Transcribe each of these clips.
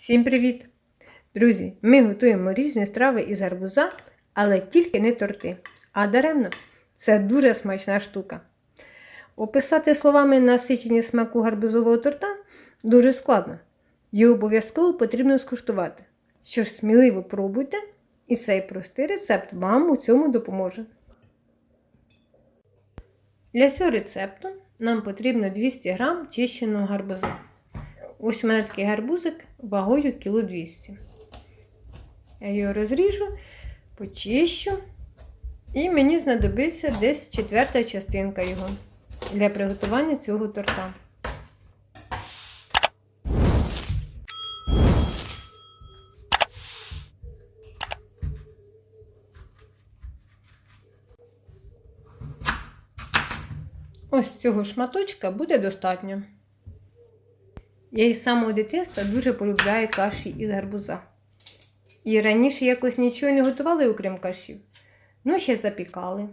Всім привіт! Друзі, ми готуємо різні страви із гарбуза, але тільки не торти. А даремно, це дуже смачна штука. Описати словами насичені смаку гарбузового торта дуже складно. Його обов'язково потрібно скуштувати. Що ж, сміливо пробуйте, і цей простий рецепт вам у цьому допоможе. Для цього рецепту нам потрібно 200 г чищеного гарбуза. Ось у мене такий гарбузик вагою кіло 200. Я його розріжу, почищу. І мені знадобиться десь четверта частинка його для приготування цього торта. Ось цього шматочка буде достатньо. Я із самого дитинства дуже полюбляю каші із гарбуза. І раніше якось нічого не готували, окрім кашів. Ну, ще запікали.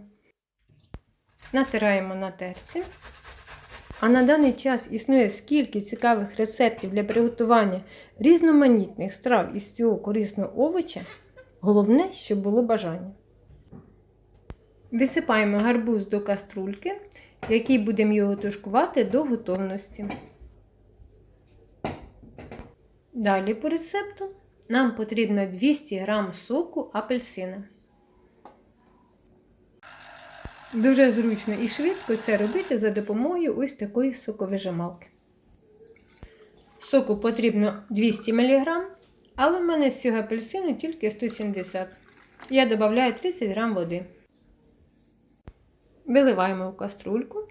Натираємо на терці. А на даний час існує скільки цікавих рецептів для приготування різноманітних страв із цього корисного овоча. Головне, щоб було бажання. Висипаємо гарбуз до каструльки, в якій будемо його тушкувати до готовності. Далі по рецепту нам потрібно 200 г соку апельсина. Дуже зручно і швидко це робити за допомогою ось такої соковижималки. Соку потрібно 200 мг, але в мене з цього апельсину тільки 170 Я додаю 30 г води. Виливаємо в каструльку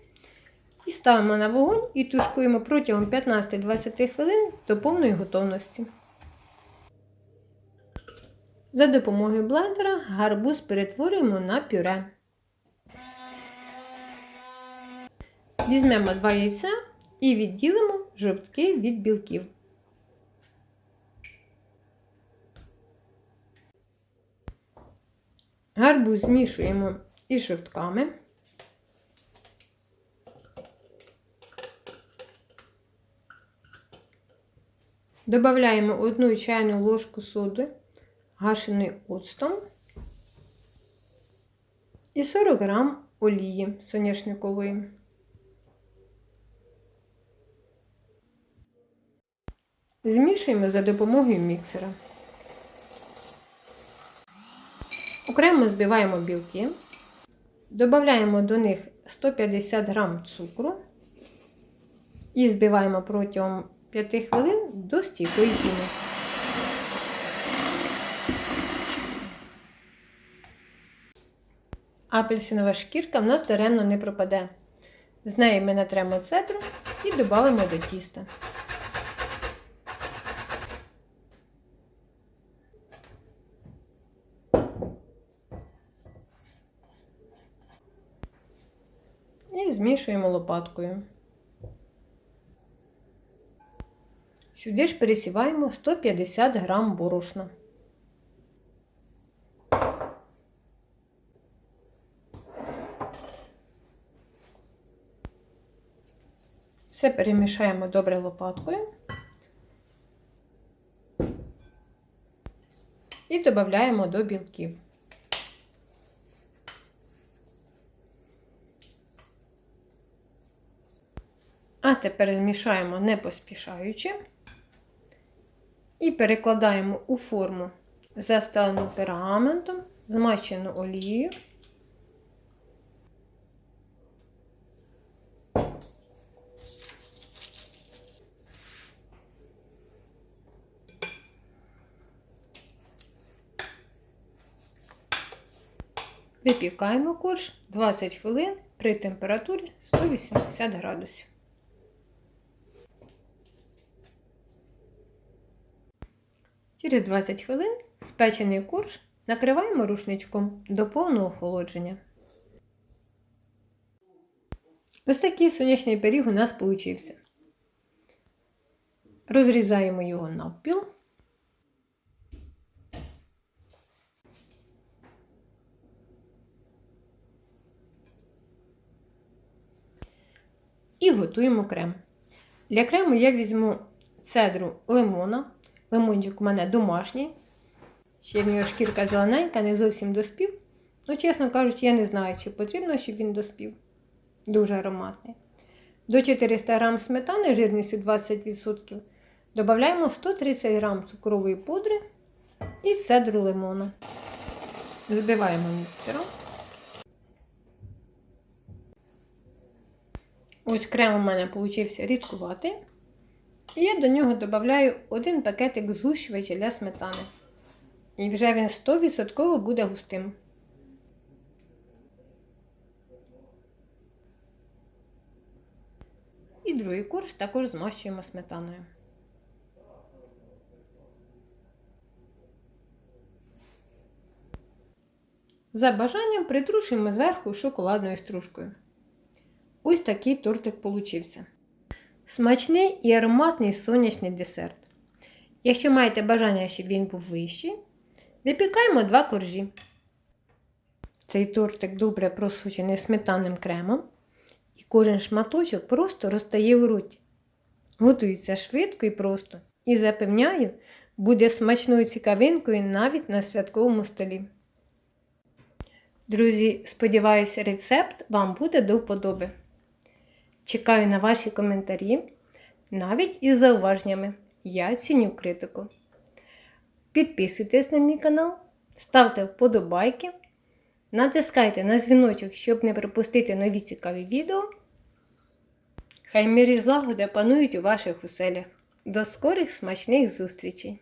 і ставимо на вогонь і тушкуємо протягом 15-20 хвилин до повної готовності. За допомогою блендера гарбуз перетворюємо на пюре. Візьмемо 2 яйця і відділимо жовтки від білків. Гарбуз змішуємо із жовтками. Добавляємо 1 чайну ложку соди, гашеної оцтом і 40 г олії соняшникової. Змішуємо за допомогою міксера. Окремо збиваємо білки, додаємо до них 150 г цукру і збиваємо протягом 5 хвилин до стійкої піни. Апельсинова шкірка в нас даремно не пропаде. З неї ми натремо цедру і додамо до тіста. І змішуємо лопаткою. Сюди ж пересіваємо 150 грам борошна. Все перемішаємо добре лопаткою і додаємо до білків. А тепер змішаємо не поспішаючи. І перекладаємо у форму, застелену пергаментом, змащену олією. Випікаємо корж 20 хвилин при температурі 180 градусів. Через 20 хвилин спечений корж накриваємо рушничком до повного охолодження. Ось такий сонячний пиріг у нас вийшов. Розрізаємо його навпіл. І готуємо крем. Для крему я візьму цедру лимона, Лимончик у мене домашній. Ще в нього шкірка зелененька, не зовсім доспів. Ну, чесно кажучи, я не знаю, чи потрібно, щоб він доспів. Дуже ароматний. До 400 г сметани жирністю 20% додаємо 130 г цукрової пудри і цедру лимона. Збиваємо міксером. Ось крем у мене получився рідкуватий. І я до нього додаю один пакетик згущувача для сметани. І вже він 100% буде густим. І другий корж також змащуємо сметаною. За бажанням притрушуємо зверху шоколадною стружкою. Ось такий тортик получився. Смачний і ароматний сонячний десерт. Якщо маєте бажання, щоб він був вищий, випікаємо два коржі. Цей тортик добре просучений сметанним кремом, і кожен шматочок просто розтає в роті. Готується швидко і просто. І запевняю, буде смачною цікавинкою навіть на святковому столі. Друзі, сподіваюся, рецепт вам буде до вподоби. Чекаю на ваші коментарі, навіть із зауваженнями. Я ціню критику. Підписуйтесь на мій канал, ставте вподобайки, натискайте на дзвіночок, щоб не пропустити нові цікаві відео. Хай мир і злагода панують у ваших оселях. До скорих смачних зустрічей!